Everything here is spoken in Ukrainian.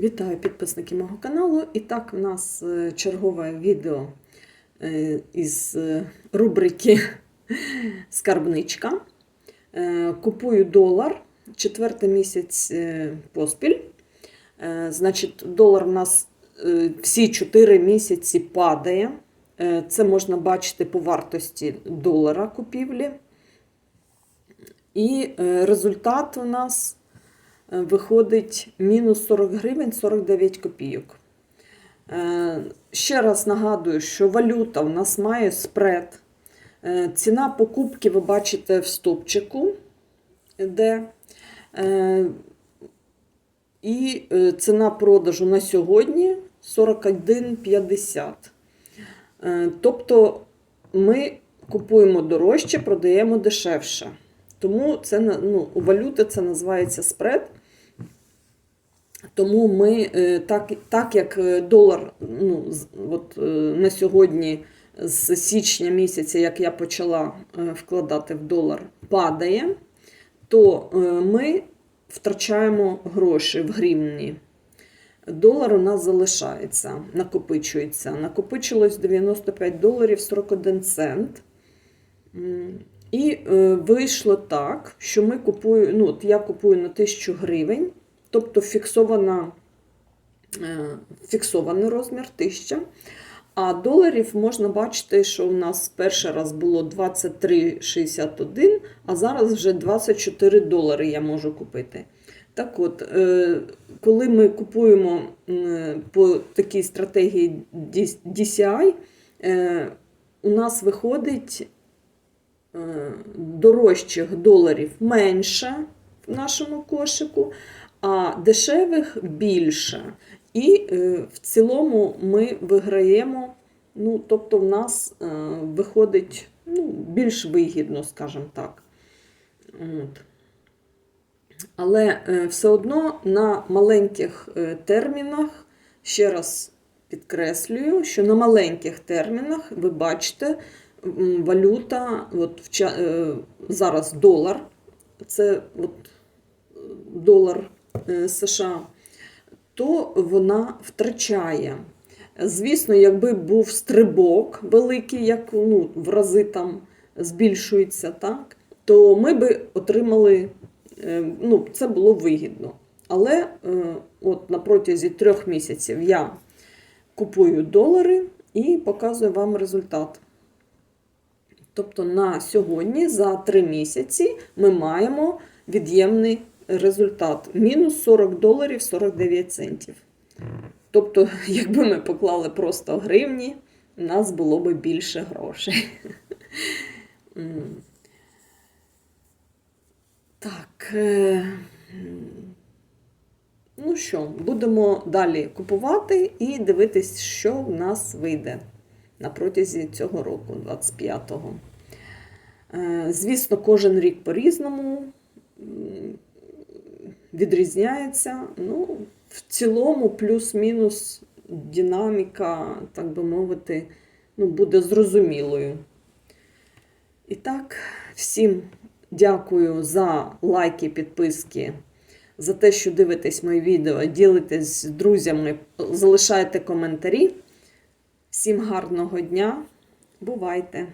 Вітаю підписники мого каналу. І так, у нас е, чергове відео е, із е, рубрики Скарбничка. Купую долар четвертий місяць поспіль. Значить, долар у нас всі 4 місяці падає. Це можна бачити по вартості долара купівлі. І результат у нас виходить мінус 40 гривень 49 копійок. Е, Ще раз нагадую, що валюта у нас має спред. Е, Ціна покупки ви бачите в стопчику, де е, і е, ціна продажу на сьогодні 41,50. Е, Тобто ми купуємо дорожче, продаємо дешевше. Тому це ну, у валюти це називається спред. Тому ми, е, так, так як е, долар ну, от, е, на сьогодні з січня місяця, як я почала вкладати в долар, падає, то ми втрачаємо гроші в гривні. Долар у нас залишається, накопичується. Накопичилось 95 доларів 41 цент. І вийшло так, що ми купую, ну, от я купую на 1000 гривень, тобто фіксована, е, фіксований розмір 1000. А доларів можна бачити, що у нас перший раз було 23,61, а зараз вже 24 долари я можу купити. Так от, е, коли ми купуємо по такій стратегії DCI, е, у нас виходить дорожчих доларів менше в нашому кошику, а дешевих більше. І е, в цілому ми виграємо, ну, тобто в нас е, виходить ну, більш вигідно, скажімо так. От. Але е, все одно на маленьких термінах, ще раз підкреслюю, що на маленьких термінах ви бачите, валюта, от зараз долар, це от, долар США, то вона втрачає. Звісно, якби був стрибок великий, як ну, в рази там збільшується, так, то ми би отримали, е, ну, це було вигідно. Але е, от на протязі трьох місяців я купую долари і показую вам результат. Тобто на сьогодні за три місяці ми маємо від'ємний результат мінус 40 доларів 49 центів. Тобто, якби ми поклали просто гривні, у нас було би більше грошей. Так. е. Ну що, будемо далі купувати і дивитись, що в нас вийде на протязі цього року, 25-го. Е, Звісно, кожен рік по-різному відрізняється. Ну, в цілому, плюс-мінус динаміка, так би мовити, ну, буде зрозумілою. І так, всім дякую за лайки, підписки, за те, що дивитесь мої відео, ділитесь з друзями, залишайте коментарі. Всім гарного дня. Бувайте!